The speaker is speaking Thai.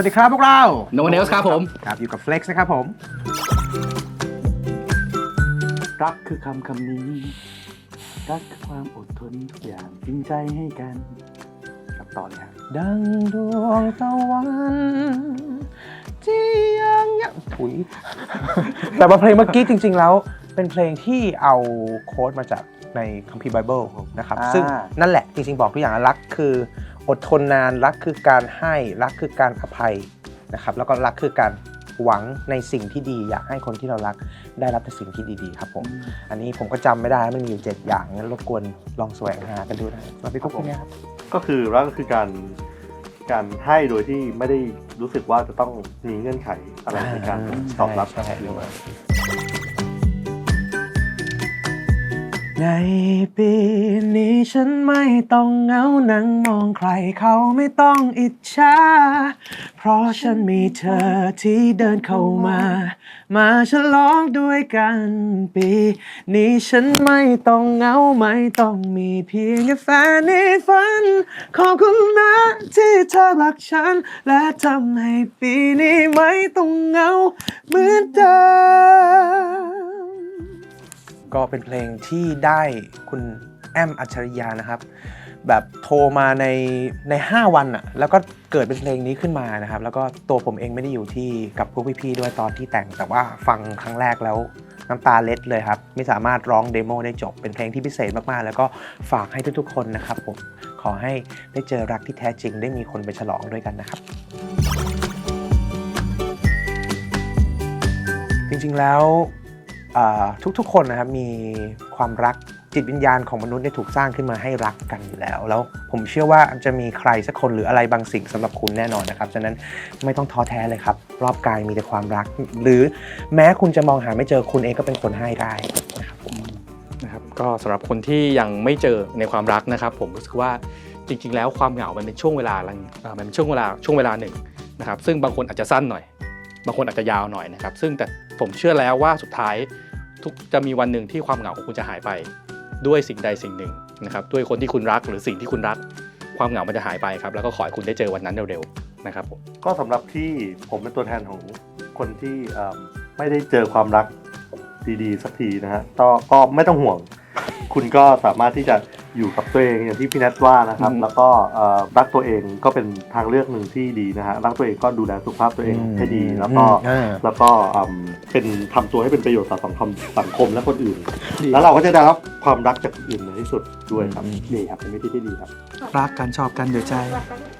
วัสดีครับพวกเรา No one else ครับผม ครับอยู่กับ Flex นะครับผม รักคือคำคำนี้ รักคือความอดทนทุกอย่างจริงใจให้กันกับต่อเลยครับดังดวงตะวันที่ยังยังถุย แต่ว่าเพลงเมื่อกี้จริง ๆ แล้ว เป็นเพลงที่เอาโค้ดมาจากในคัมภีร์ไบเบิลนะครับ อ่า ซึ่งนั่นแหละจริงๆ บอกทุกอย่างรักคือ อดทนนานรักคือการให้รักคือการอภัยนะครับ แล้วก็รักคือการหวังในสิ่งที่ดี อยากให้คนที่เรารักได้รับแต่สิ่งที่ดีๆ ครับผม อันนี้ผมก็จำไม่ได้มันมีอยู่ 7 อย่างงั้นรบกวนลองแสวงหากันดูนะมาพี่กุ๊กเป็นไงครับก็คือรักก็คือการการให้โดยที่ไม่ได้รู้สึกว่าจะต้องมีเงื่อนไขอะไรในการอ่าตอบรับใช่ใช่หรื ในปีนี้ฉันไม่ต้องเหงานั่งมองใครเขาไม่ต้องอิจฉา เพราะฉันมีเธอที่เดินเข้ามา มาฉลองด้วยกันปี นี้ฉันไม่ต้องเหงาไม่ต้องมีเพียงแค่แฟนในฝัน ขอบคุณนะที่เธอรักฉัน และทำให้ปีนี้ไม่ต้องเหงาเหมือนเดิม ก็เป็นเพลงที่ได้คุณแอมอัจฉริยานะครับ แบบโทรมาในใน 5 วันอะแล้วก็เกิดเป็นเพลงนี้ขึ้นมานะครับ แล้วก็ตัวผมเองไม่ได้อยู่ที่กับพวกพี่ๆด้วยตอนที่แต่ง แต่ว่าฟังครั้งแรกแล้วน้ำตาเล็ดเลยครับ ไม่สามารถร้องเดโมได้จบ เป็นเพลงที่พิเศษมากๆ แล้วก็ฝากให้ทุกๆ คนนะครับผม ขอให้ได้เจอรักที่แท้จริง ได้มีคนไปฉลองด้วยกันนะครับ จริงๆแล้ว ทุกๆ คนนะครับมีความรักจิตวิญญาณของมนุษย์เนี่ยถูกสร้างขึ้นมาให้รักกันอยู่แล้ว แล้วผมเชื่อว่าจะมีใครสักคนหรืออะไรบางสิ่งสำหรับคุณแน่นอนนะครับ ฉะนั้นไม่ต้องท้อแท้เลยครับ รอบกายมีแต่ความรัก หรือแม้คุณจะมองหาไม่เจอคุณเองก็เป็นคนให้ได้นะครับผมนะครับก็สำหรับคนที่ยังไม่เจอในความรักนะครับ ผมรู้สึกว่าจริง ๆ แล้วความเหงา มันเป็นช่วงเวลาลังอ่ามันเป็นช่วงเวลาช่วงเวลาหนึ่งนะครับ ซึ่งบางคนอาจจะสั้นหน่อย บางคนอาจจะยาวหน่อยนะครับ ซึ่งแต่ผมเชื่อแล้วว่าสุดท้าย ทุกจะมีวันหนึ่งที่ความเหงาของคุณจะหายไป ด้วยสิ่งใดสิ่งหนึ่งนะครับด้วยคนที่คุณรักหรือสิ่งที่คุณรัก ความเหงามันจะหายไปครับ แล้วก็ขอให้คุณได้เจอวันนั้นเร็วๆนะครับผมก็สำหรับที่ผมเป็นตัวแทนของคนที่ไม่ได้เจอความรักดีๆสักทีนะฮะก็ไม่ต้องห่วง คุณก็สามารถที่จะ อยู่กับตัวเองอย่างที่พี่แนทว่านะครับอืมแล้วก็เอ่อรักตัวเองก็เป็นทางเลือกหนึ่งที่ดีนะฮะรักตัวเองก็ดูแลสุขภาพตัวเองให้ดีแล้วก็อืมแล้วก็อืมเป็นทำตัวให้เป็นประโยชน์ต่อสังคมสังคมและคนอื่น แล้วเราก็จะได้รับความรักจากคนอื่นในที่สุดด้วยครับอืมนี่ครับเป็นวิธีที่ดีครับ รักกันชอบกันเดี๋ยวใจรักกัน